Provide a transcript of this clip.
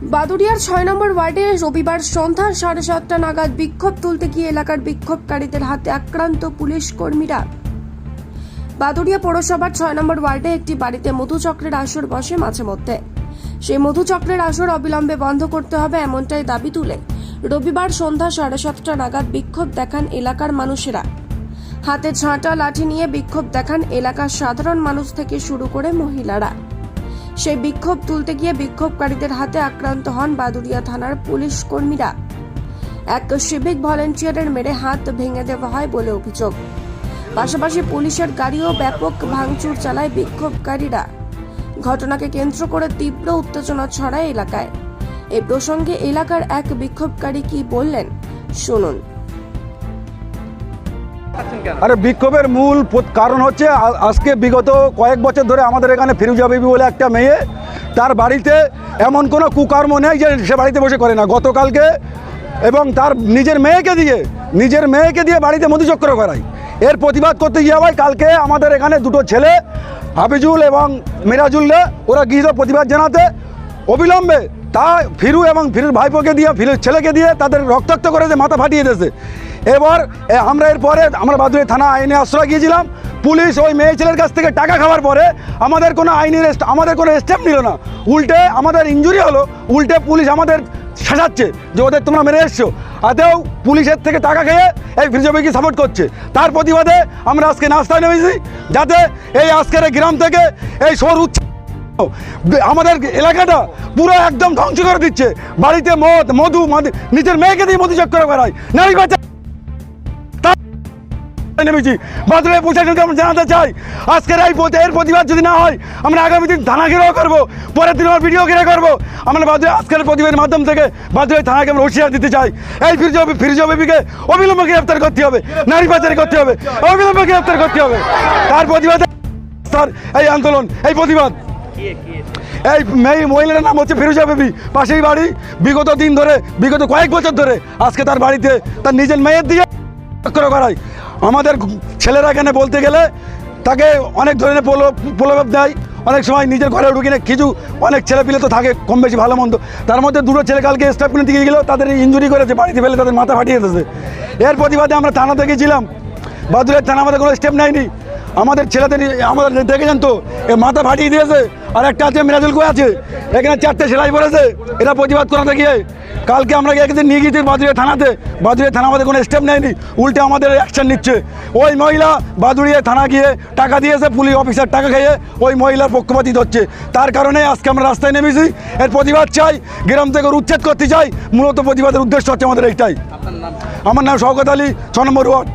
বাদুড়িয়ার ছয় নম্বর ওয়ার্ডে রবিবার সন্ধ্যা সাড়ে সাতটা নাগাদ বিক্ষোভ তুলতে গিয়ে এলাকার বিক্ষোভকারীদের হাতে আক্রান্ত পুলিশ কর্মীরা। বাদুড়িয়া পৌরসভার ছয় নম্বর ওয়ার্ডে একটি বাড়িতে মধুচক্রের আসর বসে মাঝে মধ্যে। সেই মধুচক্রের আসর অবিলম্বে বন্ধ করতে হবে এমনটাই দাবি তুলে। রবিবার সন্ধ্যা সাড়ে সাতটা নাগাদ বিক্ষোভ দেখান এলাকার মানুষেরা। হাতে ঝাঁটা লাঠি নিয়ে বিক্ষোভ দেখান এলাকার সাধারণ মানুষ থেকে শুরু করে মহিলারা। সেই বিক্ষোভ তুলতে গিয়ে বিক্ষোভকারীদের হাতে আক্রান্ত হন বাদুড়িয়া থানার পুলিশ কর্মীরা। এক সিভিক ভলেন্টিয়ারের মেরে হাত ভেঙে দেওয়া হয় বলে অভিযোগ। পাশাপাশি পুলিশের গাড়িও ব্যাপক ভাঙচুর চালায় বিক্ষোভকারীরা। ঘটনাকে কেন্দ্র করে তীব্র উত্তেজনা ছড়ায় এলাকায়। এই প্রসঙ্গে এলাকার এক বিক্ষোভকারী কি বললেন, শুনুন। আরে বিক্ষোভের মূল কারণ হচ্ছে আজকে বিগত কয়েক বছর ধরে আমাদের এখানে ফিরুজা বিবি বলে একটা মেয়ে, তার বাড়িতে এমন কোনো কুকর্ম নেই যে সে বাড়িতে বসে করে না। গতকালকে এবং তার নিজের মেয়েকে দিয়ে, নিজের মেয়েকে দিয়ে বাড়িতে মধুচক্র করায়। এর প্রতিবাদ করতে গিয়ে ভাই কালকে আমাদের এখানে দুটো ছেলে হাফিজুল এবং মিরাজুল্লে ওরা গিয়েছিল প্রতিবাদ জানাতে অবিলম্বে তা ফিরু এবং ফিরুর ভাইপোকে দিয়ে, ফিরুর ছেলেকে দিয়ে তাদের রক্তাক্ত করে যে মাথা ফাটিয়ে দিয়েছে। এবার আমরা এরপরে, আমরা বাদুড়ি থানা আইনে আশ্রয় গিয়েছিলাম। পুলিশ ওই মেয়ে ছেলের কাছ থেকে টাকা খাওয়ার পরে আমাদের কোনো আইনি আমাদের কোনো স্টেপ নিল না। উল্টে আমাদের ইঞ্জুরি হলো, উল্টে পুলিশ আমাদের শেষাচ্ছে যে ওদের তোমরা মেরে এসছো। আতেও পুলিশের থেকে টাকা খেয়ে এই ফিরজবিকে সাপোর্ট করছে। তার প্রতিবাদে আমরা আজকে নাস্তায় নেমেছি, যাতে এই আজকের গ্রাম থেকে এই সর আমাদের এলাকাটা পুরো একদম ধ্বংস করে দিচ্ছে। বাড়িতে মদ, মধু নিজের মেয়েকে দিয়ে মধু চক্কর করায় নারী বাচ্চা নেমেছি। বাদলে প্রশাসনকে আমরা জানাতে চাই, আজকের এই এর প্রতিবাদ যদি না হয়, আমরা আগামী দিন থানা ঘেরাও করব, পরের দিন আমার ভিডিও ঘিরে করব। আমরা বাদলে আজকের প্রতিবাদের মাধ্যম থেকে বাদলে থানাকে আমরা হুঁশিয়ার দিতে চাই। এই ফিরজ ফিরজ বিবিকে অবিলম্বে গ্রেফতার করতে হবে, নারী পাচারি করতে হবে, অবিলম্বে গ্রেফতার করতে হবে। তার প্রতিবাদে স্যার এই আন্দোলন, এই প্রতিবাদ। এই মেয়ে মহিলার নাম হচ্ছে ফিরুজা বেবি পাশেই বাড়ি। বিগত দিন ধরে, বিগত কয়েক বছর ধরে আজকে তার বাড়িতে তার নিজের মেয়ের দিয়ে করায় আমাদের ছেলেরা এখানে বলতে গেলে তাকে অনেক ধরনের প্রলো প্রলোভ দেয়। অনেক সময় নিজের ঘরে ঢুকিয়ে কিছু অনেক ছেলেপিলে তো থাকে, কম বেশি ভালো মন্দ। তার মধ্যে দুটো ছেলে কালকে স্টাফ কিনে দিয়ে গেলেও তাদের ইঞ্জুরি করেছে, বাড়িতে ফেলে তাদের মাথা ফাটিয়ে দিয়েছে। এর প্রতিবাদে আমরা থানাতে গেছিলাম। বাদুরের থানা আমাদের কোনো স্টেপ নেয়নি। আমাদের ছেলেদের আমাদের দেখেছেন তো, এ মাথা ফাটিয়ে দিয়েছে, আর একটা আছে, মিরাজুল কই আছে? এখানে চারটে সেলাই পড়েছে এরা প্রতিবাদ করাতে গিয়ে। কালকে আমরা একদিন নিয়ে গিয়েছি বাদুড়িয়া থানাতে। বাদুড়িয়া থানা আমাদের কোনো স্টেপ নেয়নি, উল্টে আমাদের অ্যাকশন নিচ্ছে। ওই মহিলা বাদুড়িয়া থানা গিয়ে টাকা দিয়েছে পুলিশ অফিসার টাকা খেয়ে ওই মহিলার পক্ষপাতিত হচ্ছে তার কারণে আজকে আমরা রাস্তায় নেমেছি। এর প্রতিবাদ চাই, গ্রাম থেকে উচ্ছেদ করতে চাই। মূলত প্রতিবাদের উদ্দেশ্য হচ্ছে আমাদের এইটাই। আমার নাম শওকত আলী, ছ নম্বর ওয়ার্ড।